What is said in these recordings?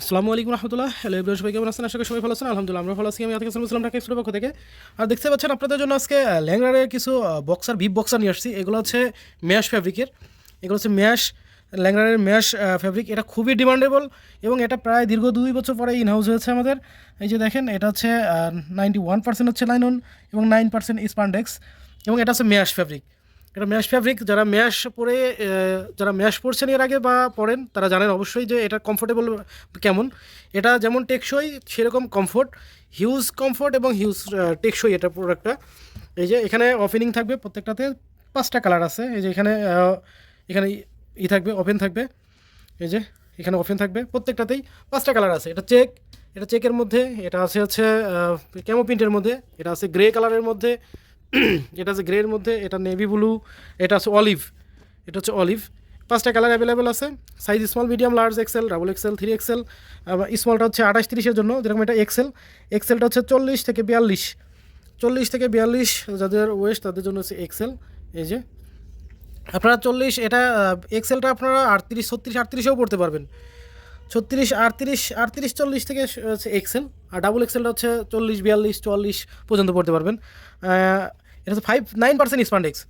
আসসালামু আলাইকুম রহমতুল্লাহ। হ্যালো ইব্রাহিম সবাই কেমন আছেন? আশা করি সবাই ভালো আছেন। আলহামদুলিল্লাহ, আমরা ভালো আছি। আমি আতিক ইসলাম, ঢাকা পক্ষ থেকে। আর দেখতে পাচ্ছেন, আপনাদের জন্য আজকে ল্যাংরারের কিছু বক্সার ভিপ বক্সার নিয়ে আসছি। এগুলো হচ্ছে ম্যাশ ফ্যাব্রিকের এগুলো হচ্ছে ম্যাশ ল্যাংরারের ম্যাশ ফ্যাব্রিক এটা খুবই ডিমান্ডেবল এবং এটা প্রায় দীর্ঘ দুই বছর পরে ইন হাউস হয়েছে আমাদের। এই যে দেখেন, এটা হচ্ছে নাইনটি ওয়ান পার্সেন্ট হচ্ছে লাইনন এবং নাইন পার্সেন্ট স্পান্ডেক্স এবং এটা হচ্ছে ম্যাশ ফ্যাব্রিক এটা ম্যাশ ফ্যাব্রিক যারা ম্যাশ পরে যারা ম্যাশ পরছেন এর আগে বা পরেন, তারা জানেন অবশ্যই যে এটা কমফোর্টেবল কেমন। এটা যেমন টেকসই, সেরকম কমফোর্ট হিউজ কমফোর্ট এবং হিউজ টেকসই এটা প্রোডাক্টটা এই যে এখানে ওপেনিং থাকবে প্রত্যেকটাতে পাঁচটা কালার আছে। এই যে এখানে এখানে ই থাকবে ওপেন থাকবে। এই যে এখানে ওপেন থাকবে, প্রত্যেকটাতেই পাঁচটা কালার আছে। এটা চেক এটা চেকের মধ্যে, এটা আছে হচ্ছে ক্যামো প্রিন্টের মধ্যে, এটা আছে গ্রে কালারের মধ্যে এটা আছে গ্রের মধ্যে, এটা নেভি ব্লু, এটা আছে অলিভ, এটা হচ্ছে অলিভ। পাঁচটা কালার অ্যাভেলেবেল আছে। Size small medium large XL double XL three XL স্মলটা হচ্ছে আঠাশ তিরিশের জন্য, যেরকম এটা এক্সেল এক্সেলটা হচ্ছে চল্লিশ থেকে বিয়াল্লিশ। চল্লিশ থেকে বিয়াল্লিশ যাদের ওয়েস্ট তাদের জন্য হচ্ছে এক্সেল এই যে, আপনারা চল্লিশ, এটা এক্সেলটা আপনারা আটত্রিশ, ছত্রিশ, আটত্রিশেও পড়তে পারবেন। ছত্রিশ, আটত্রিশ আটত্রিশ, চল্লিশ থেকে হচ্ছে এক্সেল আর ডাবল এক্সেলটা হচ্ছে চল্লিশ, বিয়াল্লিশ, চুয়াল্লিশ পর্যন্ত পড়তে পারবেন। এটা হচ্ছে five nine percent spandex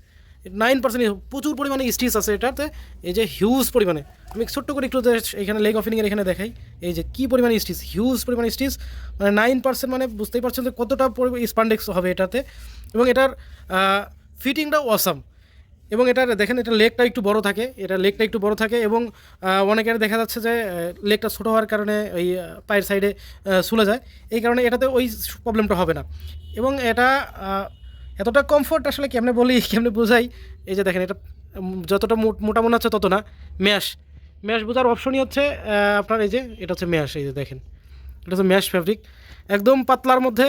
nine percent প্রচুর পরিমাণে স্টিচ আছে এটাতে। এই যে হিউজ পরিমাণে। আমি ছোট্ট করে একটু এখানে লেগ অফিনিংয়ের এখানে দেখাই। এই যে কী পরিমাণে স্টিচ হিউজ পরিমাণে স্টিচ মানে নাইন পার্সেন্ট মানে বুঝতেই পারছেন যে কতটা স্পান্ডেক্স হবে এটাতে। এবং এটার ফিটিংটাও অসাম এবং এটার দেখেন, এটা লেকটা একটু বড় থাকে, এটা লেকটা একটু বড় থাকে এবং অনেকের দেখা যাচ্ছে যে লেকটা ছোটো হওয়ার কারণে ওই পায়ের সাইডে শুলে যায়। এই কারণে এটাতে ওই প্রবলেমটা হবে না। এবং এটা এতটা কমফোর্ট আসলে কেমনে বলি, কেমনে বোঝাই? এই যে দেখেন, এটা, যতটা মোটা মনে হচ্ছে তত না। ম্যাশ ম্যাশ বোঝার অপশনই হচ্ছে আপনার এই যে, এটা হচ্ছে ম্যাশ এই যে দেখেন। এটা হচ্ছে ম্যাশ ফ্যাব্রিক একদম পাতলার মধ্যে,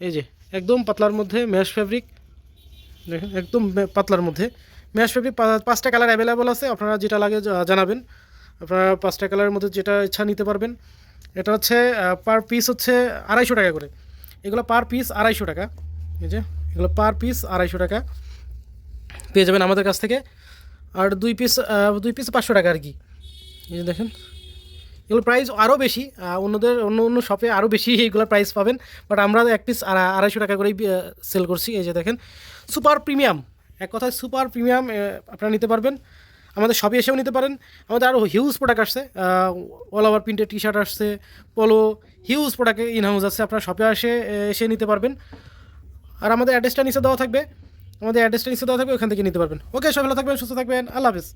এই যে, একদম পাতলার মধ্যে ম্যাশ ফ্যাব্রিক দেখেন, একদম পাতলার মধ্যে। ম্যাশ ফেব্রিক পাঁচটা কালার অ্যাভেলেবল আছে, আপনারা যেটা লাগে জানাবেন। আপনারা পাঁচটা কালারের মধ্যে যেটা ইচ্ছা নিতে পারবেন। এটা হচ্ছে পার পিস হচ্ছে আড়াইশো টাকা করে। এগুলো পার পিস আড়াইশো টাকা। এই যে, এগুলো পার পিস আড়াইশো টাকা। পেয়ে যাবেন আমাদের কাছ থেকে। আর দুই পিস দুই পিস পাঁচশো টাকা আর কি। এই যে দেখেন এগুলো প্রাইস আরও বেশি অন্যদের অন্য অন্য শপে আরও বেশি এইগুলোর প্রাইস পাবেন। বাট আমরা এক পিস আড়াইশো টাকা করেই সেল করছি এই যে দেখেন। সুপার প্রিমিয়াম এক কথায় সুপার প্রিমিয়াম আপনারা নিতে পারবেন। আমাদের শপে এসেও নিতে পারেন। আমাদের আরও হিউজ প্রোডাক্ট আসছে অল ওভার প্রিন্টের টি শার্ট আসছে পলো হিউজ প্রোডাক্ট ইন হাউস আছে। আপনারা শপে আহ, এসে নিতে পারবেন। আর আমাদের অ্যাড্রেসটা নিচে দেওয়া থাকবে। আমাদের অ্যাড্রেসটা নিচে দেওয়া থাকবে ওখান থেকে নিতে পারবেন। ওকে সবাই ভালো থাকবেন সুস্থ থাকবেন। আল্লাহ হাফিজ।